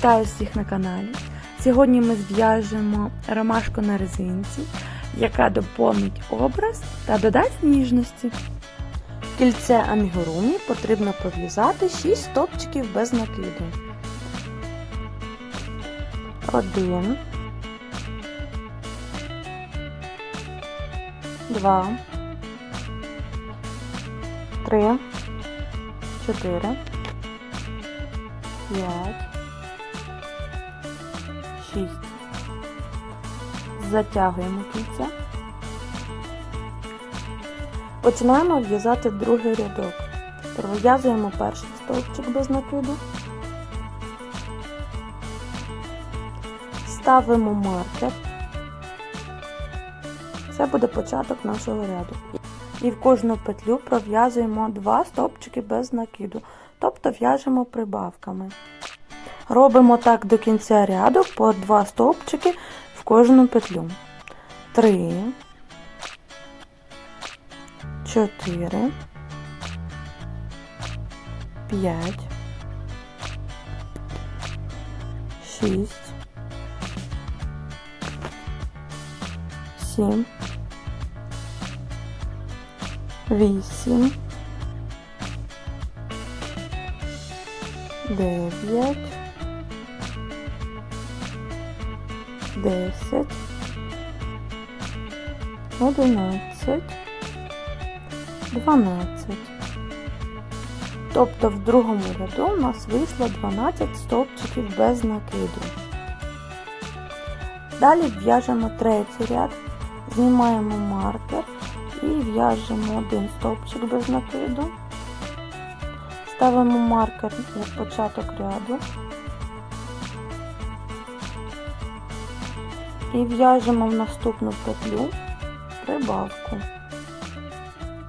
Вітаю всіх на каналі. Сьогодні ми зв'яжемо ромашку на резинці, яка доповнить образ та додасть ніжності. Кільце амігурумі потрібно пров'язати 6 стопчиків без накиду. Один. Два. Три. Чотири. П'ять. Шість. Затягуємо кільце. Починаємо в'язати другий рядок. Пров'язуємо перший стовпчик без накиду. Ставимо маркер. Це буде початок нашого ряду. І в кожну петлю пров'язуємо два стовпчики без накиду, тобто в'яжемо прибавками. Робимо так до кінця ряду по два стовпчики в кожну петлю. Три, чотири, п'ять, шість, сім, вісім, дев'ять. Десять, одинадцять, дванадцять. Тобто в другому ряду у нас вийшло 12 стовпчиків без накиду. Далі в'яжемо третій ряд, знімаємо маркер і в'яжемо один стовпчик без накиду. Ставимо маркер як початок ряду. І в'яжемо в наступну петлю прибавку.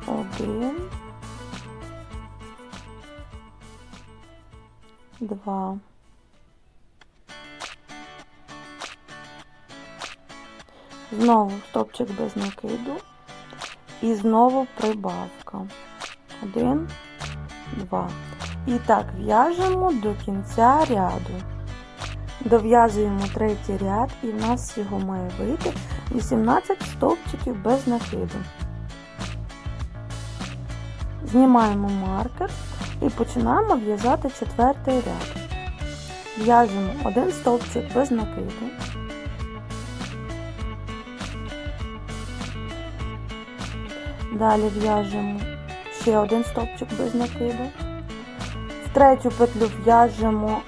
Один, два. Знову стопчик без накиду і знову прибавка. Один, два. І так в'яжемо до кінця ряду. Дов'язуємо третій ряд і в нас його має вийти 18 стовпчиків без накиду. Знімаємо маркер і починаємо в'язати четвертий ряд. В'яжемо один стовпчик без накиду. Далі в'яжемо ще один стовпчик без накиду. В третю петлю в'яжемо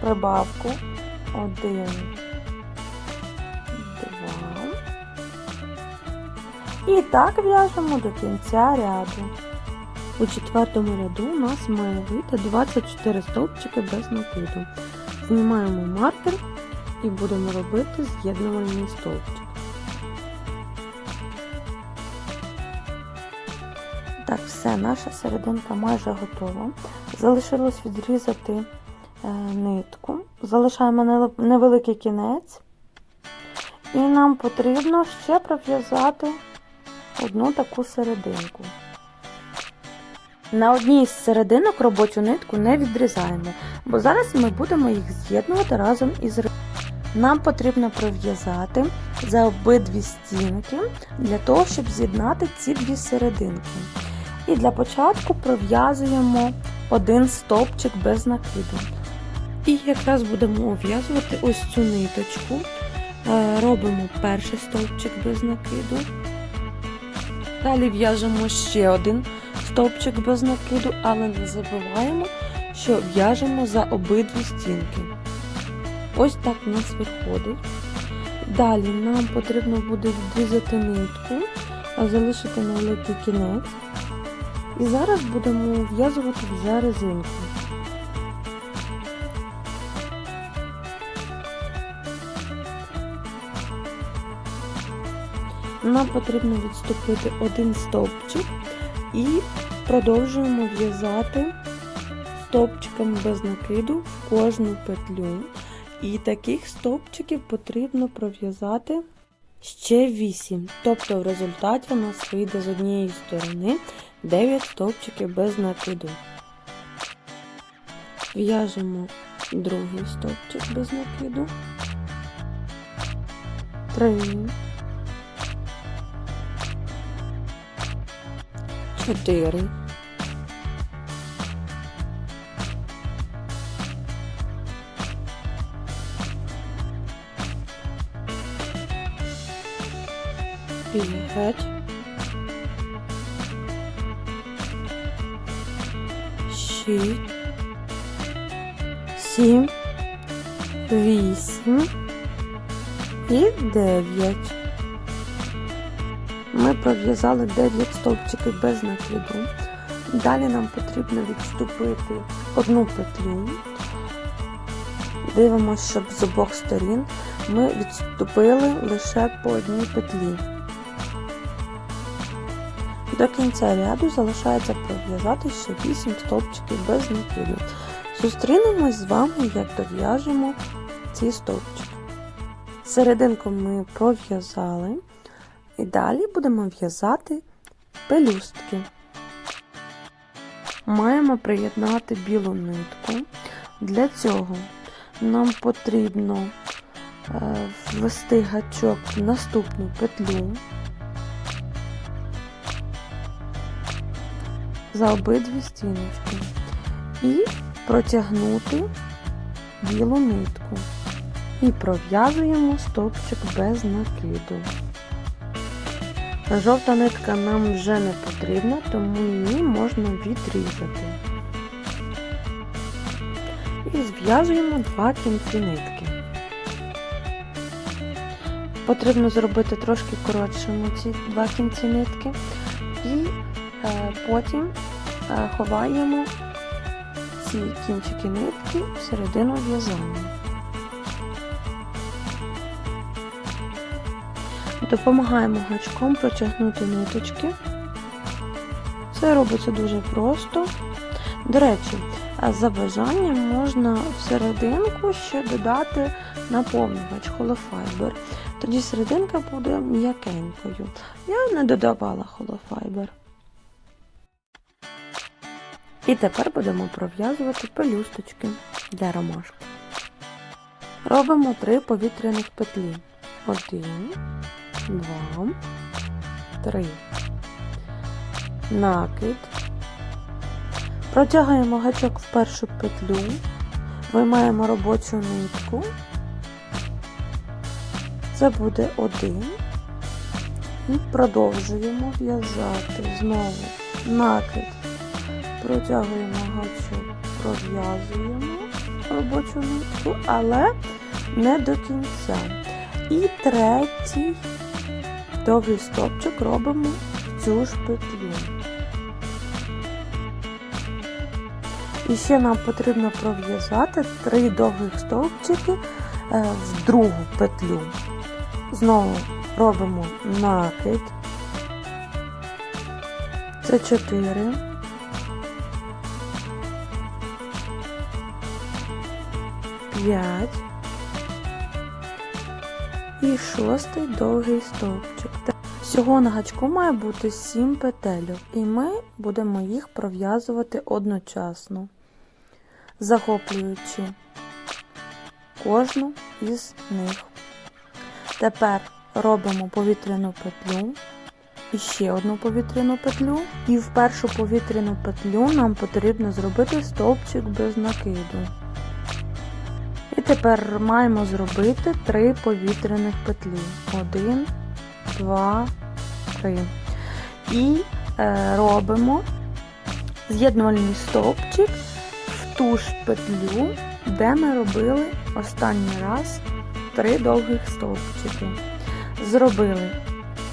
прибавку один, два. І так в'яжемо до кінця ряду. У четвертому ряду у нас має вийти 24 стовпчики без накиду. Знімаємо маркер і будемо робити з'єднувальний стовпчик. Так, все, наша серединка майже готова. Залишилось відрізати нитку. Залишаємо невеликий кінець. І нам потрібно ще пров'язати одну таку серединку. На одній з серединок робочу нитку не відрізаємо, бо зараз ми будемо їх з'єднувати разом із Нам потрібно пров'язати за обидві стінки для того, щоб з'єднати ці дві серединки. І для початку пров'язуємо один стовпчик без накиду. І якраз будемо ув'язувати ось цю ниточку. Е, Робимо перший стовпчик без накиду. Далі в'яжемо ще один стовпчик без накиду, але не забуваємо, що в'яжемо за обидві стінки. Ось так у нас виходить. Далі нам потрібно буде відрізати нитку, залишити невеликий кінець. І зараз будемо в'язувати вже резинку. Нам потрібно відступити один стовпчик і продовжуємо в'язати стовпчиками без накиду кожну петлю. І таких стовпчиків потрібно пров'язати ще 8. Тобто в результаті у нас вийде з однієї сторони 9 стовпчиків без накиду. В'яжемо другий стовпчик без накиду, три, чотири, п'ять, шість, сім, вісім. І дев'ять. Ми пров'язали 9 стовпчиків без накиду. Далі нам потрібно відступити одну петлю. Дивимося, щоб з обох сторін ми відступили лише по одній петлі. До кінця ряду залишається пров'язати ще 8 стовпчиків без накиду. Зустрінемось з вами, як дов'яжемо ці стовпчики. Серединку ми пров'язали і далі будемо в'язати пелюстки. Маємо приєднати білу нитку. Для цього нам потрібно е, ввести гачок в наступну петлю за обидві стіночки і протягнути білу нитку. І пров'язуємо стовпчик без накиду. Жовта нитка нам вже не потрібна, тому її можна відрізати. І зв'язуємо два кінці нитки. Потрібно зробити трошки коротшими ці два кінці нитки і е, потім е, ховаємо ці кінчики нитки всередину в'язання. Допомагаємо гачком протягнути ниточки. Це робиться дуже просто. До речі, за бажанням можна всерединку ще додати наповнювач холофайбер. Тоді серединка буде м'якенькою. Я не додавала холофайбер. І тепер будемо пров'язувати пелюсточки для ромашки. Робимо три повітряних петлі. Один, два, три. Накид. Протягуємо гачок в першу петлю, виймаємо робочу нитку. Це буде один. І продовжуємо в'язати. Знову накид. Протягуємо гачок, пров'язуємо робочу нитку, але не до кінця. І третій довгий стопчик робимо в цю ж петлю. І ще нам потрібно пров'язати три довгих стовпчики е, в другу петлю. Знову робимо накид. Це 4. П'ять. І шостий довгий стовпчик. Всього на гачку має бути 7 петельок, і ми будемо їх пров'язувати одночасно, захоплюючи кожну із них. Тепер робимо повітряну петлю, і ще одну повітряну петлю, і в першу повітряну петлю нам потрібно зробити стовпчик без накиду. І тепер маємо зробити 3 повітряних петлі. 1, 2, 3. І е, робимо з'єднувальний стовпчик в ту ж петлю, де ми робили останній раз 3 довгих стовпчики. Зробили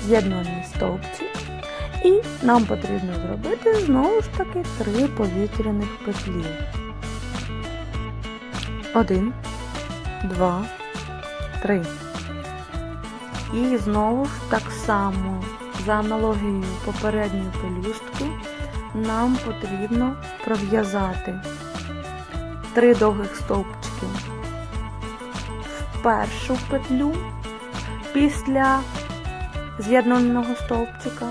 з'єднувальний стовпчик. І нам потрібно зробити знову ж таки 3 повітряних петлі. 1, 2, 3. І знову ж так само, за аналогією попередньої пелюстки, нам потрібно пров'язати три довгих стовпчики в першу петлю після з'єднаного стовпчика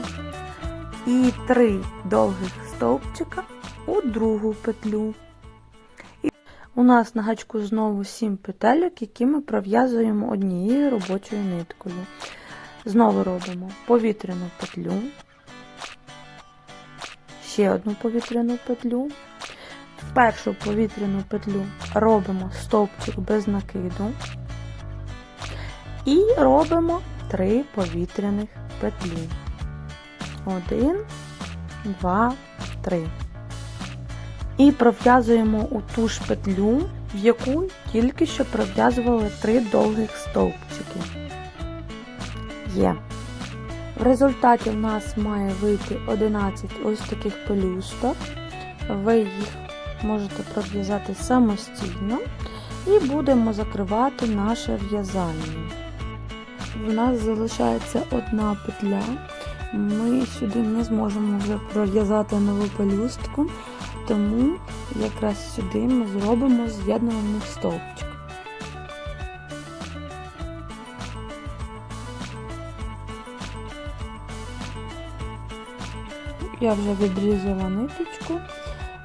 і три довгих стовпчика у другу петлю. У нас на гачку знову 7 петельок, які ми пров'язуємо однією робочою ниткою. Знову робимо повітряну петлю, ще одну повітряну петлю. В першу повітряну петлю робимо стовпчик без накиду і робимо 3 повітряних петлі. 1, 2, 3. І пров'язуємо у ту ж петлю, в яку тільки що пров'язували 3 довгих стовпчики. Є. В результаті в нас має вийти 11 ось таких пелюсток. Ви їх можете пров'язати самостійно і будемо закривати наше в'язання. В нас залишається одна петля. Ми сюди не зможемо вже пров'язати нову пелюстку, тому якраз сюди ми зробимо з'єднуваний стовпчик. Я вже відрізала ниточку.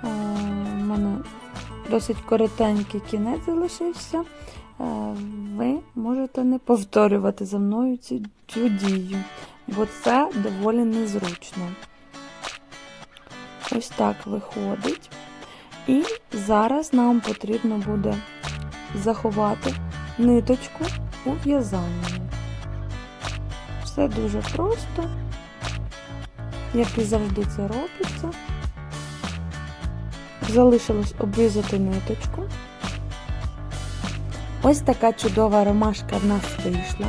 У мене досить коротенький кінець залишився. Е, Ви можете не повторювати за мною цю, цю дію, бо це доволі незручно. Ось так виходить. І зараз нам потрібно буде заховати ниточку у в'язанні. Все дуже просто, як і завжди це робиться. Залишилось обрізати ниточку. Ось така чудова ромашка в нас вийшла.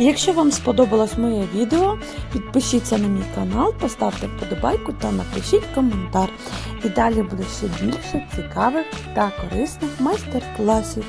Якщо вам сподобалось моє відео, підпишіться на мій канал, поставте вподобайку та напишіть коментар. І далі буде ще більше цікавих та корисних майстер-класів.